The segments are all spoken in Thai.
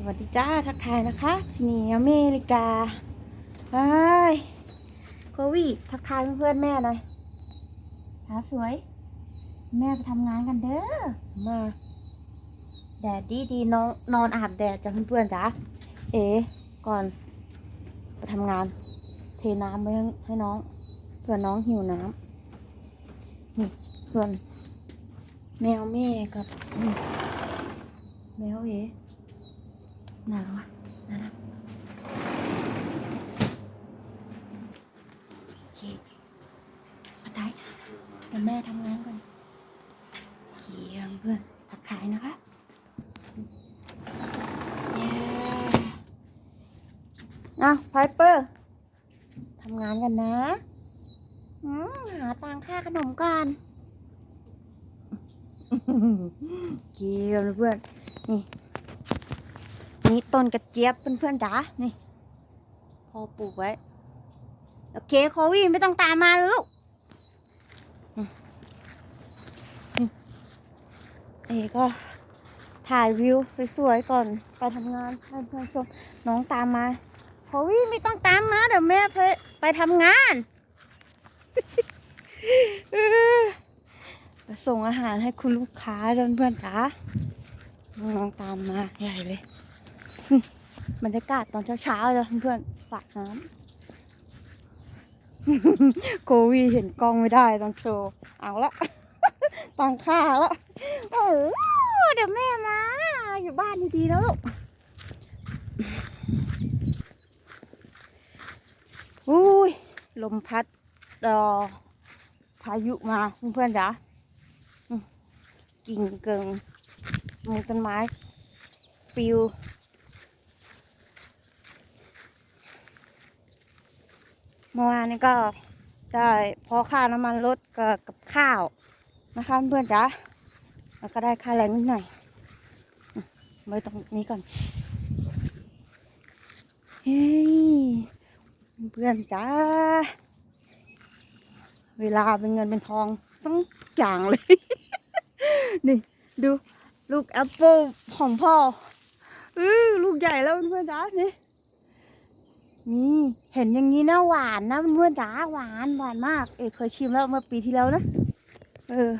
สวัสดีจ้าทักทายนะคะที่นี่อเมริกาไอ้ยโควิดทักทายเพื่อนๆแม่หน่อยสาวสวย แม่ไปทำงานกันเด้อมาแดดดีดีๆน้องนอนอาบแดดจ้ะเพื่อนๆจ้าเอ๋ก่อนไปทำงาน เทน้ำไว้ให้น้องเผื่อน้องหิวน้ำนี่ส่วนแมวแม่กับแมวเอ๋ น่ารักวะน่ารักโอเคมาได้เดี๋ยวแม่ทำงานก่อนเขียงเพื่อนทักทายนะคะเย้อะไพเปอร์ทำงานกันนะอืมหาตังค่าขนมก่อนเขียงเพื่อนนี่ นี่ต้นกระเจี๊ยบเพื่อนๆจ๋านี่พอปลูกไว้ โอเคโควี่ไม่ต้องตามมาลูกอืมอืมเอก็ถ่ายวิวสวยๆก่อนไปทำงานให้เพื่อนชมน้องตามมาโควี่ไม่ต้องตามมาเดี๋ยวแม่ไปไปทำงานไปส่งอาหารให้คุณลูกค้าเพื่อนๆจ๋าน้องตามมาใหญ่เลย บรรยากาศตอนเช้าๆเลยเพื่อนๆฝากน้ำโควีเห็นกล้องไม่ได้ต้องโชว์ เอาละตังค่าละเออเดี๋ยวแม่มา อยู่บ้านดีๆนะลูกอุ้ย ลมพัดรอพายุมาเพื่อนๆจ๋ากิ่งเกิงมุงต้นไม้ ปิว เมื่อวานนี้ก็ได้พอค่าน้ำมันลดกับกับข้าวนะคะเพื่อนจ๋าแล้วก็ได้ค่าแรงนิดหน่อยมไว้ตรงนี้ก่อนเฮ้ยเพื่อนจ๋าเวลาเป็นเงินเป็นทองสักอย่างเลย นี่ ดูลูกแอปเปิลของพ่อเออลูกใหญ่แล้วเพื่อนจ๋านี่ นี่เห็นอย่างนี้นะหวานนะเพื่อนจ๋าหวานหวานมาก เอกเคยชิมแล้วเมื่อปีที่แล้วนะ เออ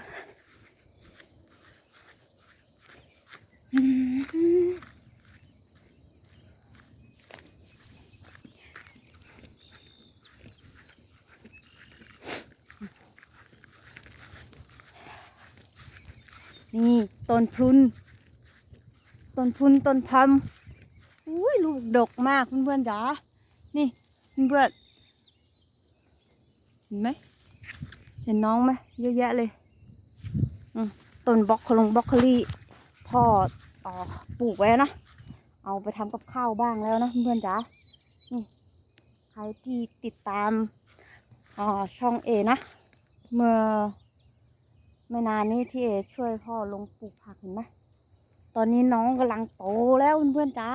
นี่ต้นพุนต้นพุนต้นพัมอุ้ยลูกดกมากเพื่อนๆจ๋า นี่เพื่อนเห็นไหมเห็นน้องไหมเยอะแยะเลยต้นบล็อกโคลงบล็อกคลี่พ่ออ๋อปลูกไว้นะ เอาไปทำกับข้าวบ้างแล้วนะเพื่อนจ๋านี่ใครที่ติดตามช่องเอนะ เมื่อไม่นานนี้ที่เอช่วยพ่อลงปลูกผักเห็นไหมตอนนี้น้องกำลังโตแล้วเพื่อนๆจ๋า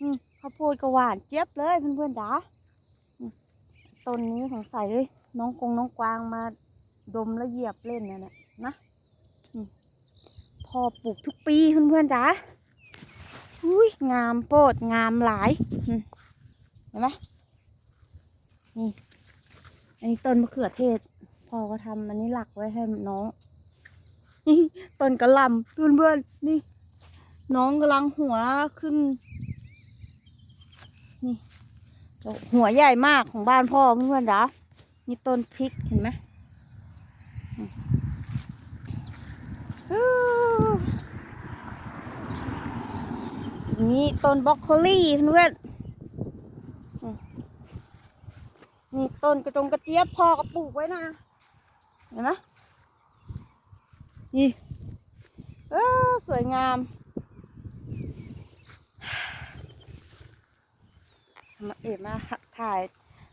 อืม ข้าวโพดก็หวานเจี๊ยบเลยเพื่อนๆจ๋าอืมต้นนี้สงสัยเลยน้องกงน้องกวางมาดมแล้วเหยียบเล่นเนี่ยนะนะพ่อปลูกทุกปีเพื่อนๆจ๋าอุ้ยงามโปดงามหลายเห็นไหมนี่อันนี้ต้นมะเขือเทศพ่อก็ทำอันนี้หลักไว้ให้น้องนี่ต้นกระลำเพื่อนๆนี่ น้องกำลังหัวขึ้น หัวใหญ่มากของบ้านพ่อเพื่อนๆจ๋านี่ต้นพริกเห็นไหมนี่ต้นบรอกโคลี่เพื่อนๆนี่ต้นกระจงกระเจี๊ยบพ่อก็ปลูกไว้นะเห็นไหมนี่เออสวยงาม มาเอ๋มาถ่าย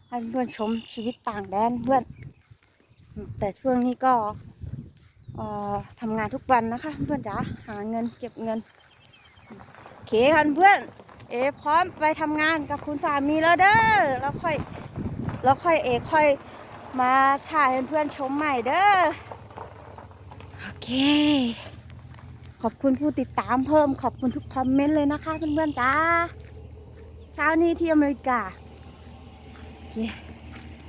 ให้เพื่อนชมชีวิตต่างแดนเพื่อน แต่ช่วงนี้ก็ทำงานทุกวันนะคะ เพื่อนจ๋าหาเงินเก็บเงินโอเคค่ะเพื่อน เอ๋พร้อมไปทำงานกับคุณสามีแล้วเด้อแล้วค่อยแล้วค่อยเอ๋ค่อยมาถ่ายให้เพื่อนชมใหม่เด้อโอเค ขอบคุณผู้ติดตามเพิ่มขอบคุณทุกคอมเมนต์เลยนะคะเพื่อนๆจ้า เช้านี้ที่อเมริกาโอเค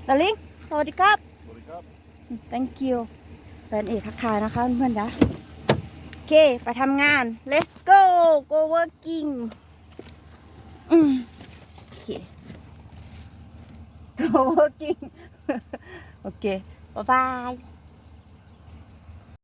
ดาริงสวัสดีครับ สวัสดีครับ thank you แฟนเอกทักทายนะคะเพื่อนๆจ้าโอเค ไปทำงาน let's go go working อืมโอเค go working โอเค บ๊ายบาย